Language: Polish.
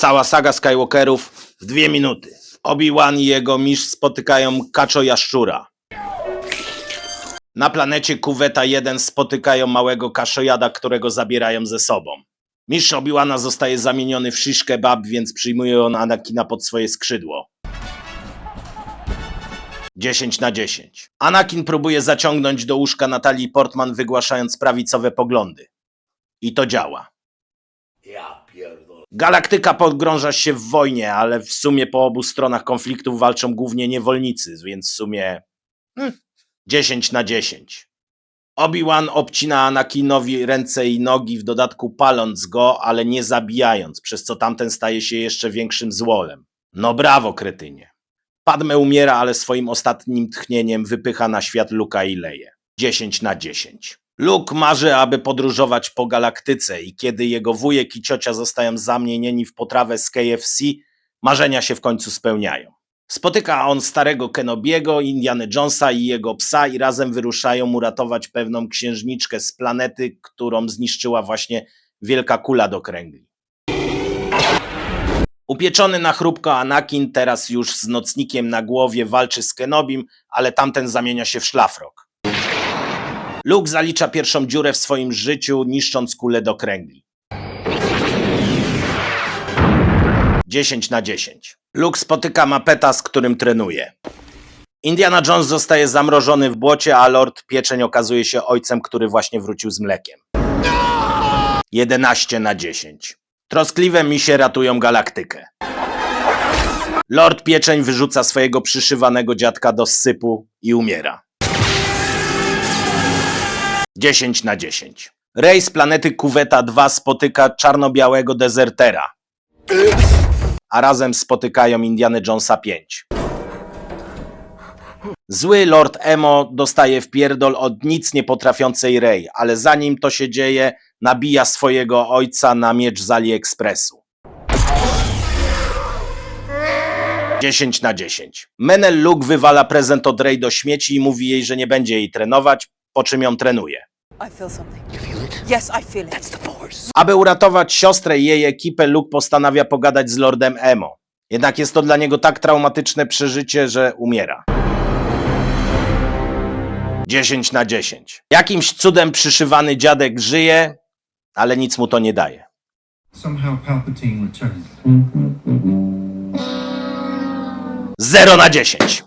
Cała saga Skywalkerów w dwie minuty. Obi-Wan i jego mistrz spotykają Kaczo Jaszczura. Na planecie Kuweta 1 spotykają małego kaszojada, którego zabierają ze sobą. Mistrz Obi-Wana zostaje zamieniony w shish kebab, więc przyjmuje on Anakina pod swoje skrzydło. 10 na 10. Anakin próbuje zaciągnąć do łóżka Natalii Portman, wygłaszając prawicowe poglądy. I to działa. Galaktyka pogrąża się w wojnie, ale w sumie po obu stronach konfliktów walczą głównie niewolnicy, więc w sumie hmm, 10 na 10. Obi-Wan obcina Anakinowi ręce i nogi, w dodatku paląc go, ale nie zabijając, przez co tamten staje się jeszcze większym złolem. No brawo, kretynie. Padme umiera, ale swoim ostatnim tchnieniem wypycha na świat Luka i Leję. 10 na 10. Luke marzy, aby podróżować po galaktyce i kiedy jego wujek i ciocia zostają zamienieni w potrawę z KFC, marzenia się w końcu spełniają. Spotyka on starego Kenobiego, Indiana Jonesa i jego psa i razem wyruszają uratować pewną księżniczkę z planety, którą zniszczyła właśnie wielka kula do kręgli. Upieczony na chrupko Anakin teraz już z nocnikiem na głowie walczy z Kenobim, ale tamten zamienia się w szlafrok. Luke zalicza pierwszą dziurę w swoim życiu, niszcząc kulę do kręgli. 10 na 10. Luke spotyka Mapeta, z którym trenuje. Indiana Jones zostaje zamrożony w błocie, a Lord Pieczeń okazuje się ojcem, który właśnie wrócił z mlekiem. 11 na 10. Troskliwe misie ratują galaktykę. Lord Pieczeń wyrzuca swojego przyszywanego dziadka do sypu i umiera. 10 na 10. Rey z planety Kuweta 2 spotyka czarno-białego dezertera, a razem spotykają Indiana Jonesa 5. Zły Lord Emo dostaje wpierdol od nic nie potrafiącej Rey, ale zanim to się dzieje, nabija swojego ojca na miecz z AliExpressu. 10 na 10. Menel Luke wywala prezent od Rey do śmieci i mówi jej, że nie będzie jej trenować, po czym ją trenuje. I feel something. You feel it? Yes, I feel it. That's the force. Aby uratować siostrę i jej ekipę, Luke postanawia pogadać z Lordem Emo. Jednak jest to dla niego tak traumatyczne przeżycie, że umiera. 10 na 10. Jakimś cudem przyszywany dziadek żyje, ale nic mu to nie daje. Somehow Palpatine returned. 0 na 10.